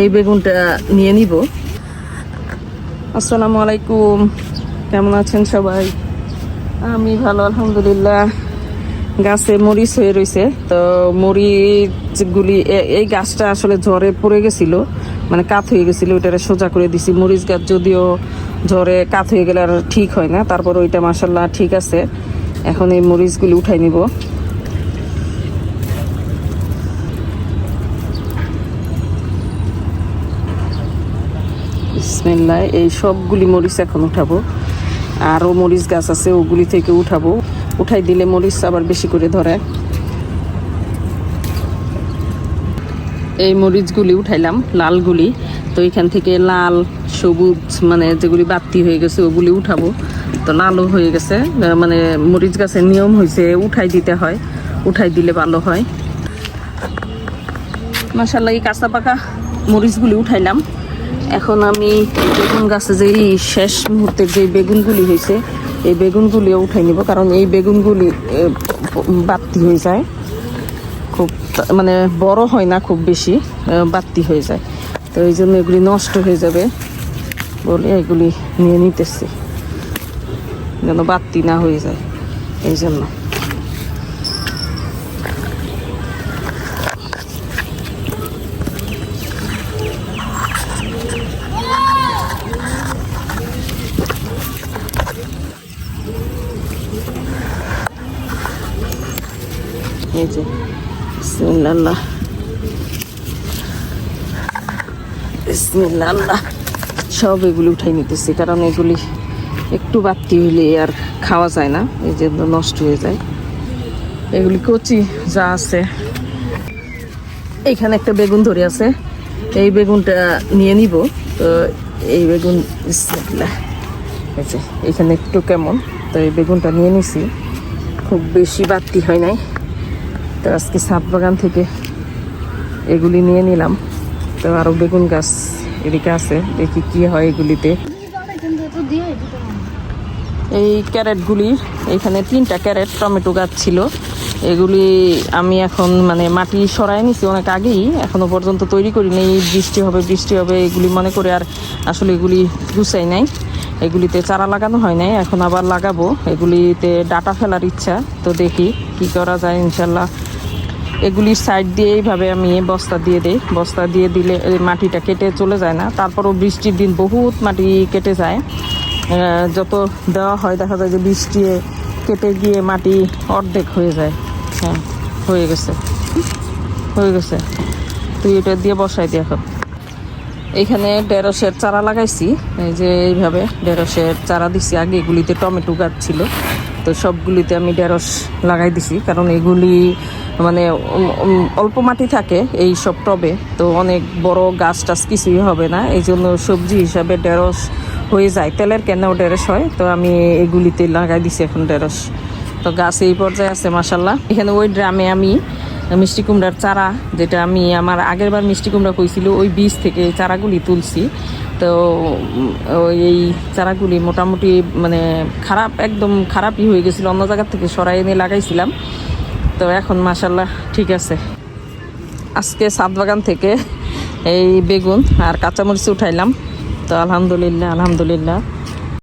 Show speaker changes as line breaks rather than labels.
এই বেগুনটা নিয়ে নিব। আসসালামু আলাইকুম। কেমন আছেন সবাই? আমি ভালো, আলহামদুলিল্লাহ। গাছে মরিচ হয়ে রয়েছে তো মরিচগুলি এই গাছটা আসলে ঝড়ে পড়ে গেছিল মানে কাত হয়ে গেছিল, ওইটারে সোজা করে দিছি। মরিচ গাছ যদিও ঝড়ে কাত হয়ে গেলে আর ঠিক হয় না, তারপর ওইটা মাসাল্লাহ ঠিক আছে। এখন এই মরিচগুলি উঠাই নিব। বিসমিল্লাহ, এই সবগুলি মরিচ এখন উঠাবো। আরও মরিচ গাছ আছে, ওগুলি থেকে উঠাবো। উঠাই দিলে মরিচ আবার বেশি করে ধরে। এই মরিচগুলি উঠাইলাম, লালগুলি। তো এখান থেকে লাল, সবুজ মানে যেগুলি বাতি হয়ে গেছে, ওগুলি উঠাবো। তো লালও হয়ে গেছে মানে মরিচ গাছের নিয়ম হয়েছে উঠাই দিতে হয়, উঠাই দিলে ভালো হয়। মাসাল্লাহ এই কাঁচা পাকা মরিচগুলি উঠাইলাম। এখন আমি বেগুন গাছে যে শেষ মুহূর্তের যে বেগুনগুলি হয়েছে, এই বেগুনগুলিও উঠাই নিব, কারণ এই বেগুনগুলি বাড়তি হয়ে যায়। খুব মানে বড় হয় না, খুব বেশি বাড়তি হয়ে যায়। তো এই জন্য এগুলি নষ্ট হয়ে যাবে বলে এগুলি নিয়ে নিতেছি, যেন বাড়তি না হয়ে যায়, এই জন্য। এই যে, বিসমিল্লাহ। বিসমিল্লাহ। সব এগুলি উঠাই নিতেছি, কারণ এগুলি একটু বাড়তি হইলে আর খাওয়া যায় না, এই জন্য নষ্ট হয়ে যায়। এগুলি কচি যা আছে। এইখানে একটা বেগুন ধরে আছে, এই বেগুনটা নিয়ে নিব। তো এই বেগুন এই যে, এখানে একটু কেমন, তো এই বেগুনটা নিয়ে নিছি। খুব বেশি বাড়তি হয় নাই। তো আজকে সাত বাগান থেকে এগুলি নিয়ে নিলাম। তো আরও বেগুন গাছ এদিকে আছে, দেখি কি হয় এগুলিতে। এই ক্যারেটগুলি, এখানে তিনটা ক্যারেট টমেটো গাছ ছিল। এগুলি আমি এখন মানে মাটি সরাই নিছি অনেক আগেই, এখনও পর্যন্ত তৈরি করি নেই। বৃষ্টি হবে বৃষ্টি হবে এগুলি মনে করে আর আসলে এগুলি গুছাই নাই। এগুলিতে চারা লাগানো হয় নাই, এখন আবার লাগাবো। এগুলিতে ডাটা ফেলার ইচ্ছা, তো দেখি কি করা যায় ইনশাল্লাহ। এগুলির সাইড দিয়ে এইভাবে আমি বস্তা দিয়ে দিই। বস্তা দিয়ে দিলে মাটিটা কেটে চলে যায় না। তারপরও বৃষ্টির দিন বহুত মাটি কেটে যায়। যত দেওয়া হয়, দেখা যায় যে বৃষ্টি কেটে গিয়ে মাটি অর্ধেক হয়ে যায়। হ্যাঁ হয়ে গেছে। হয়ে গেছে। তুই এটা দিয়ে বসাই দিয়ে এখন। এইখানে ঢেঁড়সের চারা লাগাইছি। এই যে এইভাবে ঢেঁড়সের চারা দিছি। আগে এগুলিতে টমেটো গাছ ছিল। তো সবগুলিতে আমি ঢেঁড়স লাগাই দিছি, কারণ এগুলি মানে অল্প মাটি থাকে এই সব টবে, তো অনেক বড় গাছ টাছ কিছুই হবে না, এই জন্য সবজি হিসাবে ঢেঁড়স হয়ে যায়। তেলের কেনেও ঢেঁড়স হয়, তো আমি এগুলিতে লাগাই দিছি এখন ঢেঁড়স। তো গাছ এই পর্যায়ে আছে মাসাল্লাহ এখানে ওই ড্রামে আমি মিষ্টি কুমড়ার চারা, যেটা আমি আমার আগের বার মিষ্টি কুমড়া কইছিল, ওই বীজ থেকে চারাগুলি তুলছি। তো এই চারাগুলি মোটামুটি মানে খারাপ, একদম খারাপই হয়ে গেছিল। অন্য জায়গার থেকে সরাই এনে লাগাইছিলাম। তো এখন মাসাল্লাহ ঠিক আছে। আজকে সাত বাগান থেকে এই বেগুন আর কাঁচামরিচ উঠাইলাম। তো আলহামদুলিল্লাহ আলহামদুলিল্লাহ।